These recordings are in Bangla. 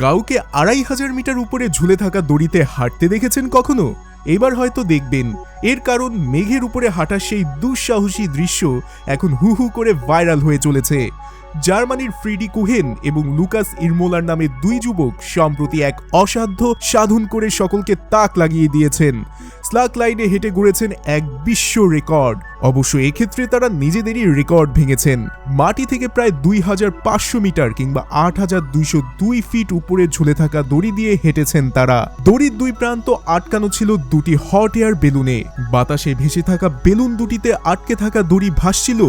কাউকে আড়াই হাজার মিটার উপরে ঝুলে থাকা দড়িতে হাঁটতে দেখেছেন কখনো? এবার হয়তো দেখবেন। এর কারণ, মেঘের উপরে হাঁটার সেই দুঃসাহসী দৃশ্য এখন হু হু করে ভাইরাল হয়ে চলেছে। জার্মানির ফ্রিডি কুহেন এবং লুকাস ইরমোলার নামে দুই যুবক সম্প্রতি এক অসাধ্য সাধন করে সকলকে তাক লাগিয়ে দিয়েছেন। স্লাক লাইনে হেঁটে গড়েছেন এক বিশ্ব রেকর্ড। অবশ্য এক্ষেত্রে তারা নিজেদেরই রেকর্ড ভেঙেছেন। মাটি থেকে প্রায় দুই হাজার পাঁচশো মিটার কিংবা আট হাজার দুইশো দুই ফিট উপরে ঝুলে থাকা দড়ি দিয়ে হেঁটেছেন তারা। দড়ির দুই প্রান্ত আটকানো ছিল দুটি হট এয়ার বেলুনে। বাতাসে ভেসে থাকা বেলুন দুটিতে আটকে থাকা দড়ি ভাসছিল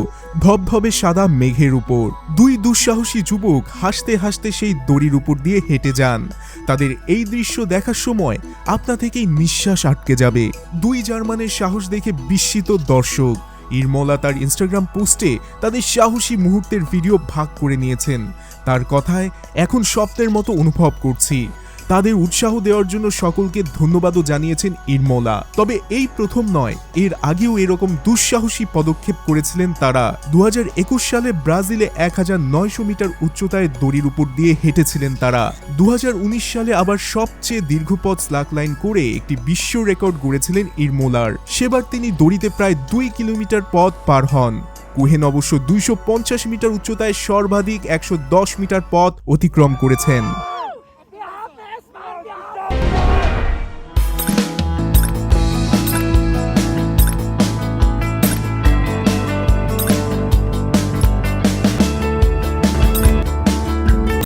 ধবধবে সাদা মেঘের উপর। দুই দুঃসাহসী যুবক হাসতে হাসতে সেই দড়ির উপর দিয়ে হেঁটে যান। তাদের এই দৃশ্য দেখার সময় আপনা থেকেই নিঃশ্বাস আটকে যাবে। দুই জার্মানের সাহস দেখে বিস্মিত দর্শক। ইরমলা তার ইনস্টাগ্রাম পোস্টে তাদের সাহসী মুহূর্তের ভিডিও ভাগ করে নিয়েছেন। তার কথায় এখন স্বপ্নের মতো অনুভব করছি। তাদের উৎসাহ দেওয়ার জন্য সকলকে ধন্যবাদও জানিয়েছেন ইরমলা। তবে এই প্রথম নয়, এর আগেও এরকম দুঃসাহসী পদক্ষেপ করেছিলেন তারা। দু হাজার একুশ সালে ব্রাজিলে এক হাজার নয়শো মিটার উচ্চতায় দড়ির উপর দিয়ে হেঁটেছিলেন তারা। দু হাজার উনিশ সালে আবার সবচেয়ে দীর্ঘপথ স্লাক লাইন করে একটি বিশ্ব রেকর্ড গড়েছিলেন ইরমোলার। সেবার তিনি দড়িতে প্রায় দুই কিলোমিটার পথ পার হন। কুহেন অবশ্য দুইশো পঞ্চাশ মিটার উচ্চতায় সর্বাধিক একশো দশ মিটার পথ অতিক্রম করেছেন।